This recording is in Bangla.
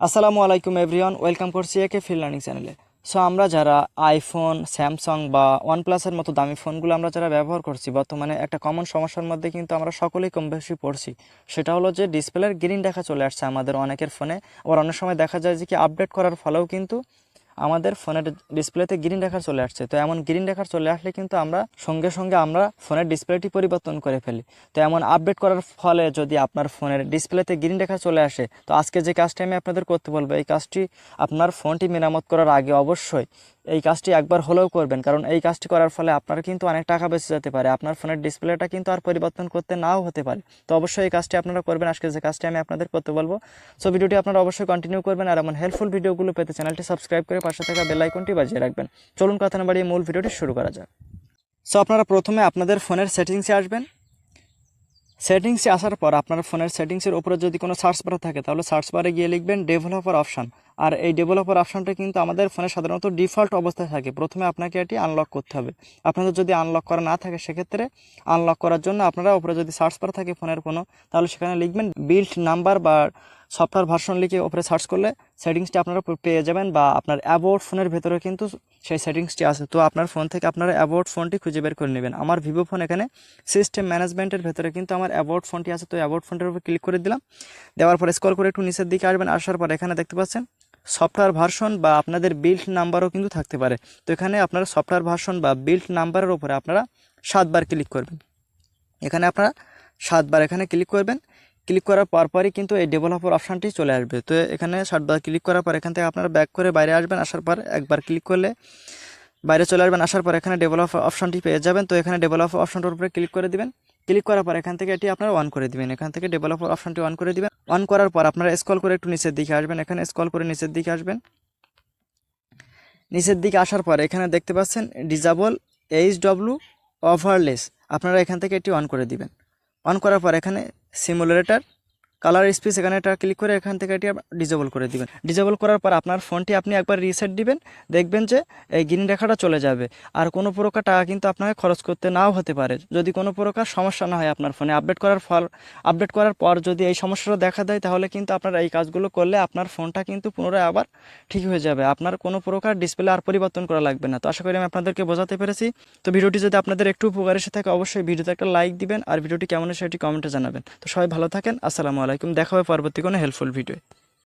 আসসালামু আলাইকুম এভরিওয়ান, ওয়েলকাম করছি একে ফিল লার্নিং চ্যানেলে। সো আমরা যারা আইফোন, স্যামসাং বা ওয়ানপ্লাসের মতো দামি ফোনগুলো আমরা যারা ব্যবহার করছি, বর্তমানে একটা কমন সমস্যার মধ্যে কিন্তু আমরা সকলেই কম বেশি পড়ছি। সেটা হলো যে ডিসপ্লের গ্রিন দেখা চলে আসছে আমাদের অনেকের ফোনে আবার অনেক সময় দেখা যায় যে কি আপডেট করার ফলেও কিন্তু আমাদের ফোনের ডিসপ্লেতে গ্রিন রেখা চলে আসছে। তো এমন গ্রিন রেখার চলে আসলে কিন্তু আমরা সঙ্গে সঙ্গে আমরা ফোনের ডিসপ্লেটি পরিবর্তন করে ফেলি। তো এমন আপডেট করার ফলে যদি আপনার ফোনের ডিসপ্লেতে গ্রিন রেখা চলে আসে, তো আজকে যে কাজটি আমি আপনাদের করতে বলব, এই কাজটি আপনার ফোনটি মেরামত করার আগে অবশ্যই এই কাজটি একবার হলেও করবেন। কারণ এই কাজটি করার ফলে আপনার কিন্তু অনেক টাকা বেঁচে যেতে পারে। আপনার ফোনের ডিসপ্লেটা কিন্তু আর পরিবর্তন করতে নাও হতে পারে। তো অবশ্যই এই কাজটি আপনারা করবেন। আজকে যে কাজটি আমি আপনাদের করতে বলব, সো ভিডিওটি আপনারা অবশ্যই কন্টিনিউ করবেন। আর এমন হেল্পফুল ভিডিওগুলো পেতে চ্যানেলটি সাবস্ক্রাইব করে পাশে থাকা বেল আইকনটি বাজিয়ে রাখবেন। চলুন কথা না বাড়িয়ে মূল ভিডিওটি শুরু করা যাক। সো আপনারা প্রথমে আপনাদের ফোনের সেটিংসে আসবেন। সেটিংসে আসার পর আপনার ফোনের সেটিংসের উপরে যদি কোনো সার্চ বার থাকে, তাহলে সার্চ বারে গিয়ে লিখবেন ডেভেলপার অপশান আর এই ডেভেলপার অপশানটা কিন্তু আমাদের ফোনে সাধারণত ডিফল্ট অবস্থায় থাকে। প্রথমে আপনাকে এটি আনলক করতে হবে। আপনাদের যদি আনলক করা না থাকে, সেক্ষেত্রে আনলক করার জন্য আপনারা উপরে যদি সার্চ বার থাকে ফোনের কোনো, তাহলে সেখানে লিখবেন বিল্ড নাম্বার বা সফটওয়্যার ভার্সন লিখে ওপরে সার্চ করলে সেটিংসটি আপনারা পেয়ে যাবেন বা আপনার অ্যাবোর্ড ফোনের ভেতরে কিন্তু সেই সেটিংসটি আছে। তো আপনার ফোন থেকে আপনারা অ্যাবোর্ড ফোনটি খুঁজে বের করে নেবেন। আমার ভিভো ফোন এখানে সিস্টেম ম্যানেজমেন্টের ভেতরে কিন্তু আমার অ্যাবোর্ড ফোনটি আছে। তো অ্যাবোর্ড ফোনটির উপর ক্লিক করে দিলাম। দেওয়ার পর স্কল করে একটু নিচের দিকে আসবেন। আসার পর এখানে দেখতে পাচ্ছেন সফটওয়্যার ভার্সন বা আপনাদের বিল্ড নাম্বারও কিন্তু থাকতে পারে। তো এখানে আপনারা সফটওয়্যার ভার্সন বা বিল্ড নাম্বারের উপরে আপনারা সাতবার ক্লিক করবেন। এখানে আপনারা সাতবার এখানে ক্লিক করবেন। ক্লিক করার পরপরই কিন্তু এই ডেভেলপার অপশানটি চলে আসবে। তো এখানে সাতবার ক্লিক করার পর এখান থেকে আপনারা ব্যাক করে বাইরে আসবেন, আসার পর একবার ক্লিক করলে বাইরে চলে আসবেন, আসার পর এখানে ডেভেলপার অপশানটি পেয়ে যাবেন। তো এখানে ডেভেলপার অপশানটার উপরে ক্লিক করে দিবেন। ক্লিক করার পর এখান থেকে এটি আপনারা অন করে দিবেন। এখান থেকে ডেভেলপার অপশানটি অন করে দিবেন। অন করার পর আপনারা স্কল করে একটু নিচের দিকে আসবেন। এখানে স্কল করে নিচের দিকে আসবেন। নিচের দিকে আসার পর এখানে দেখতে পাচ্ছেন ডিজাবল এইচ ডব্লু ওভারলেস আপনারা এখান থেকে এটি অন করে দিবেন। অন করার পর এখানে সিমুলেটার কালার স্পেস এখানে এটা ক্লিক করে এখান থেকে এটি ডিজেবল করে দিবেন। ডিজেবল করার পর আপনার ফোনটি আপনি একবার রিসেট দিবেন, দেখবেন যে এই গ্রিন রেখাটা চলে যাবে। আর কোনো প্রকার টাকা কিন্তু আপনাকে খরচ করতে নাও হতে পারে। যদি কোনো প্রকার সমস্যা না হয় আপনার ফোনে আপডেট করার ফল আপডেট করার পর যদি এই সমস্যাটা দেখা দেয়, তাহলে কিন্তু আপনার এই কাজগুলো করলে আপনার ফোনটা কিন্তু পুনরায় আবার ঠিক হয়ে যাবে। আপনার কোনো প্রকার ডিসপ্লে আর পরিবর্তন করা লাগবে না। তো আশা করি আমি আপনাদেরকে বোঝাতে পেরেছি। তো ভিডিওটি যদি আপনাদের একটু উপকার এসে থাকে, অবশ্যই ভিডিওতে একটা লাইক দিবেন। আর ভিডিওটি কেমন সেটি কমেন্টে জানাবেন। তো সবাই ভালো থাকেন। আসসালামু আলাইকুম দেখা হবে পরবর্তী কোনো হেল্পফুল ভিডিও